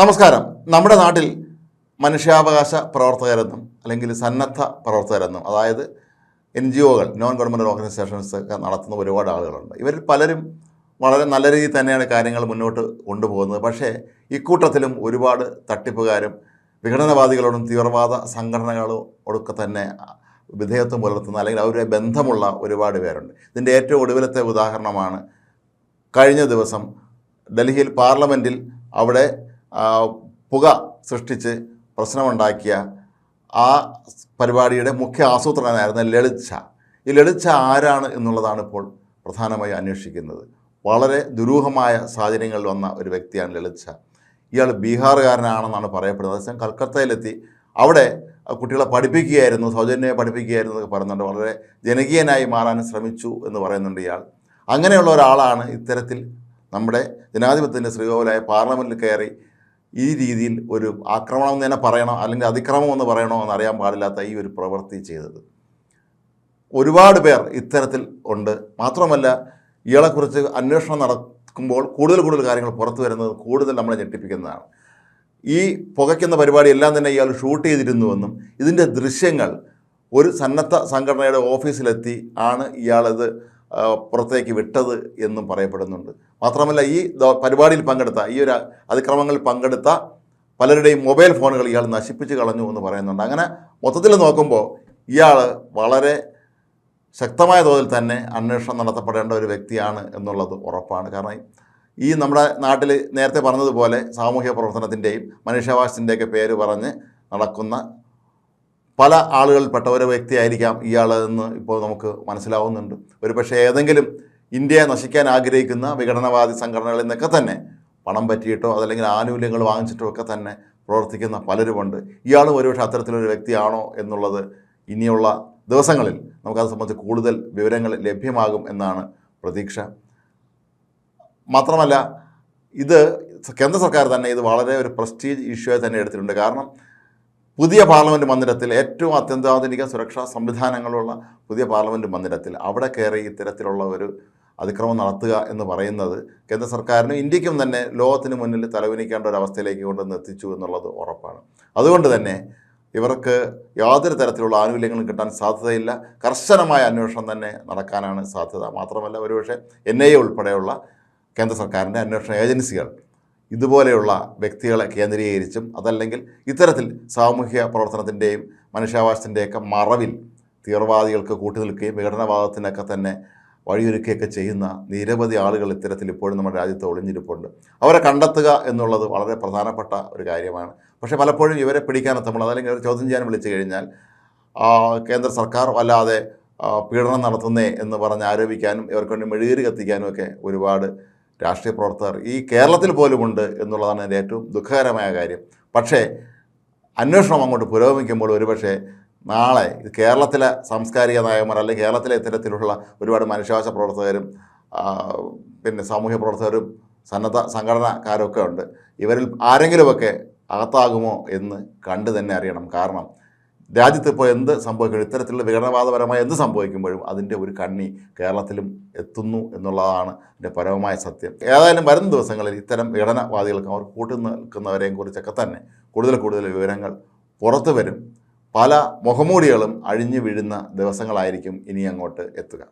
നമസ്കാരം. നമ്മുടെ നാട്ടിൽ മനുഷ്യാവകാശ പ്രവർത്തകരെന്നും അല്ലെങ്കിൽ സന്നദ്ധ പ്രവർത്തകരെന്നും അതായത് എൻ ജി ഒകൾ നോൺ ഗവൺമെന്റ് ഓർഗനൈസേഷൻസ് ഒക്കെ നടത്തുന്ന ഒരുപാട് ആളുകളുണ്ട്. ഇവരിൽ പലരും വളരെ നല്ല രീതിയിൽ തന്നെയാണ് കാര്യങ്ങൾ മുന്നോട്ട് കൊണ്ടുപോകുന്നത്. പക്ഷേ ഇക്കൂട്ടത്തിലും ഒരുപാട് തട്ടിപ്പുകാരും വിഘടനവാദികളോടും തീവ്രവാദ സംഘടനകളോടൊക്കെ തന്നെ വിധേയത്വം പുലർത്തുന്ന അല്ലെങ്കിൽ അവരുടെ ബന്ധമുള്ള ഒരുപാട് പേരുണ്ട്. ഇതിന്റെ ഏറ്റവും ഒടുവിലത്തെ ഉദാഹരണമാണ് കഴിഞ്ഞ ദിവസം ഡൽഹിയിൽ പാർലമെന്റിൽ അവിടെ പുക സൃഷ്ടിച്ച് പ്രശ്നമുണ്ടാക്കിയ ആ പരിപാടിയുടെ മുഖ്യ ആസൂത്രണനായിരുന്ന ലളിത് ഷാ. ഈ ലളിത് ഷാ ആരാണ് എന്നുള്ളതാണ് ഇപ്പോൾ പ്രധാനമായി അന്വേഷിക്കുന്നത്. വളരെ ദുരൂഹമായ സാഹചര്യങ്ങളിൽ വന്ന ഒരു വ്യക്തിയാണ് ലളിത് ഷാ. ഇയാൾ ബീഹാറുകാരനാണെന്നാണ് പറയപ്പെടുന്നത്. അതേസമയം കൽക്കത്തയിലെത്തി അവിടെ കുട്ടികളെ പഠിപ്പിക്കുകയായിരുന്നു സൗജന്യമായി പഠിപ്പിക്കുകയായിരുന്നു എന്നൊക്കെ പറയുന്നുണ്ട്. വളരെ ജനകീയനായി മാറാൻ ശ്രമിച്ചു എന്ന് പറയുന്നുണ്ട് ഇയാൾ. അങ്ങനെയുള്ള ഒരാളാണ് ഇത്തരത്തിൽ നമ്മുടെ ജനാധിപത്യത്തിന്റെ ശ്രീകോവിലായ പാർലമെന്റിൽ കയറി ഈ രീതിയിൽ ഒരു ആക്രമണം എന്ന് തന്നെ പറയണോ? അല്ലെങ്കിൽ അതിക്രമം എന്ന് പറയണോ എന്നറിയാൻ പാടില്ലാത്ത ഈ ഒരു പ്രവൃത്തി ചെയ്തത്. ഒരുപാട് പേർ ഇത്തരത്തിൽ ഉണ്ട്. മാത്രമല്ല ഇയാളെക്കുറിച്ച് അന്വേഷണം നടക്കുമ്പോൾ കൂടുതൽ കൂടുതൽ കാര്യങ്ങൾ പുറത്തു വരുന്നത് കൂടുതൽ നമ്മളെ ഞെട്ടിപ്പിക്കുന്നതാണ്. ഈ പുകയ്ക്കുന്ന പരിപാടി എല്ലാം തന്നെ ഇയാൾ ഷൂട്ട് ചെയ്തിരുന്നുവെന്നും ഇതിന്റെ ദൃശ്യങ്ങൾ ഒരു സന്നദ്ധ സംഘടനയുടെ ഓഫീസിലെത്തി ആണ് ഇയാളത് പുറത്തേക്ക് വിട്ടത് എന്നും പറയപ്പെടുന്നുണ്ട്. മാത്രമല്ല ഈ പരിപാടിയിൽ പങ്കെടുത്ത ഈ ഒരു അതിക്രമങ്ങളിൽ പങ്കെടുത്ത പലരുടെയും മൊബൈൽ ഫോണുകൾ ഇയാൾ നശിപ്പിച്ച് കളഞ്ഞു എന്ന് പറയുന്നുണ്ട്. അങ്ങനെ മൊത്തത്തിൽ നോക്കുമ്പോൾ ഇയാൾ വളരെ ശക്തമായ തോതിൽ തന്നെ അന്വേഷണം നടത്തപ്പെടേണ്ട ഒരു വ്യക്തിയാണ് എന്നുള്ളത് ഉറപ്പാണ്. കാരണം ഈ നമ്മുടെ നാട്ടിൽ നേരത്തെ പറഞ്ഞതുപോലെ സാമൂഹ്യ പ്രവർത്തനത്തിന്റെയും മനുഷ്യവാസത്തിന്റെയൊക്കെ പേര് പറഞ്ഞ് നടക്കുന്ന പല ആളുകളിൽപ്പെട്ട ഒരു വ്യക്തിയായിരിക്കാം എന്ന് ഇപ്പോൾ നമുക്ക് മനസ്സിലാവുന്നുണ്ട്. ഒരു പക്ഷേ ഏതെങ്കിലും ഇന്ത്യയെ നശിക്കാൻ ആഗ്രഹിക്കുന്ന വിഘടനവാദി സംഘടനകളിൽ നിന്നൊക്കെ തന്നെ പണം പറ്റിയിട്ടോ അതല്ലെങ്കിൽ ആനുകൂല്യങ്ങൾ വാങ്ങിച്ചിട്ടോ ഒക്കെ തന്നെ പ്രവർത്തിക്കുന്ന പലരുമുണ്ട്. ഇയാളും ഒരുപക്ഷെ അത്തരത്തിലൊരു വ്യക്തിയാണോ എന്നുള്ളത് ഇനിയുള്ള ദിവസങ്ങളിൽ നമുക്കത് സംബന്ധിച്ച് കൂടുതൽ വിവരങ്ങൾ ലഭ്യമാകും എന്നാണ് പ്രതീക്ഷ. മാത്രമല്ല ഇത് കേന്ദ്ര സർക്കാർ തന്നെ ഇത് വളരെ ഒരു പ്രസ്റ്റീജ് ഇഷ്യൂ തന്നെ എടുത്തിട്ടുണ്ട്. കാരണം പുതിയ പാർലമെന്റ് മന്ദിരത്തിൽ ഏറ്റവും അത്യന്താധുനിക സുരക്ഷാ സംവിധാനങ്ങളുള്ള പുതിയ പാർലമെന്റ് മന്ദിരത്തിൽ അവിടെ കയറി ഇത്തരത്തിലുള്ള ഒരു അതിക്രമം നടത്തുക എന്ന് പറയുന്നത് കേന്ദ്ര സർക്കാരിനും ഇന്ത്യക്കും തന്നെ ലോകത്തിന് മുന്നിൽ തലവിനിക്കേണ്ട ഒരു അവസ്ഥയിലേക്ക് കൊണ്ടുവന്ന് എത്തിച്ചു എന്നുള്ളത് ഉറപ്പാണ്. അതുകൊണ്ട് തന്നെ ഇവർക്ക് യാതൊരു തരത്തിലുള്ള ആനുകൂല്യങ്ങളും കിട്ടാൻ സാധ്യതയില്ല. കർശനമായ അന്വേഷണം തന്നെ നടക്കാനാണ് സാധ്യത. മാത്രമല്ല ഒരുപക്ഷെ എൻ ഐ എ ഉൾപ്പെടെയുള്ള കേന്ദ്ര സർക്കാരിന്റെ അന്വേഷണ ഏജൻസികൾ ഇതുപോലെയുള്ള വ്യക്തികളെ കേന്ദ്രീകരിച്ചും അതല്ലെങ്കിൽ ഇത്തരത്തിൽ സാമൂഹ്യ പ്രവർത്തനത്തിന്റെയും മനുഷ്യാവകാശത്തിന്റെയൊക്കെ മറവിൽ തീവ്രവാദികൾക്ക് കൂട്ടുനിൽക്കുകയും വിഘടനവാദത്തിനൊക്കെ തന്നെ വഴിയൊരുക്കുകയൊക്കെ ചെയ്യുന്ന നിരവധി ആളുകൾ ഇത്തരത്തിൽ ഇപ്പോഴും നമ്മുടെ രാജ്യത്ത് ഒളിഞ്ഞിരിപ്പുണ്ട്. അവരെ കണ്ടെത്തുക എന്നുള്ളത് വളരെ പ്രധാനപ്പെട്ട ഒരു കാര്യമാണ്. പക്ഷേ പലപ്പോഴും ഇവരെ പിടിക്കാനെത്തുമ്പോൾ അതല്ലെങ്കിൽ ഇവരെ ചോദ്യം ചെയ്യാൻ വിളിച്ചു കഴിഞ്ഞാൽ കേന്ദ്ര സർക്കാർ വല്ലാതെ പീഡനം നടത്തുന്നേ എന്ന് പറഞ്ഞ് ആരോപിക്കാനും ഇവർക്ക് വേണ്ടി മെഴുകുതിരി കത്തിക്കാനും ഒക്കെ ഒരുപാട് രാഷ്ട്രീയ പ്രവർത്തകർ ഈ കേരളത്തിൽ പോലുമുണ്ട് എന്നുള്ളതാണ് എന്റെ ഏറ്റവും ദുഃഖകരമായ കാര്യം. പക്ഷേ അന്വേഷണം അങ്ങോട്ട് പുരോഗമിക്കുമ്പോൾ ഒരുപക്ഷെ നാളെ കേരളത്തിലെ സാംസ്കാരിക നായകന്മാർ അല്ലെങ്കിൽ കേരളത്തിലെ ഇത്തരത്തിലുള്ള ഒരുപാട് മനുഷ്യാവകാശ പ്രവർത്തകരും പിന്നെ സാമൂഹ്യ പ്രവർത്തകരും സന്നദ്ധ സംഘടനക്കാരൊക്കെ ഉണ്ട്. ഇവരിൽ ആരെങ്കിലുമൊക്കെ അകത്താകുമോ എന്ന് കണ്ടു തന്നെ അറിയണം. കാരണം രാജ്യത്ത് ഇപ്പോൾ എന്ത് സംഭവിക്കുന്നു ഇത്തരത്തിലുള്ള വിഘടനവാദപരമായ എന്ത് സംഭവിക്കുമ്പോഴും അതിന്റെ ഒരു കണ്ണി കേരളത്തിലും എത്തുന്നു എന്നുള്ളതാണ് എന്റെ പരമമായ സത്യം. ഏതായാലും വരും ദിവസങ്ങളിൽ ഇത്തരം വിഘടനവാദികൾക്ക് അവർ കൂട്ടി നിൽക്കുന്നവരെയും കുറിച്ചൊക്കെ തന്നെ കൂടുതൽ കൂടുതൽ വിവരങ്ങൾ പുറത്തു വരും. പല മുഖമൂടികളും അഴിഞ്ഞു വീഴുന്ന ദിവസങ്ങളായിരിക്കും ഇനി അങ്ങോട്ട് എത്തുക.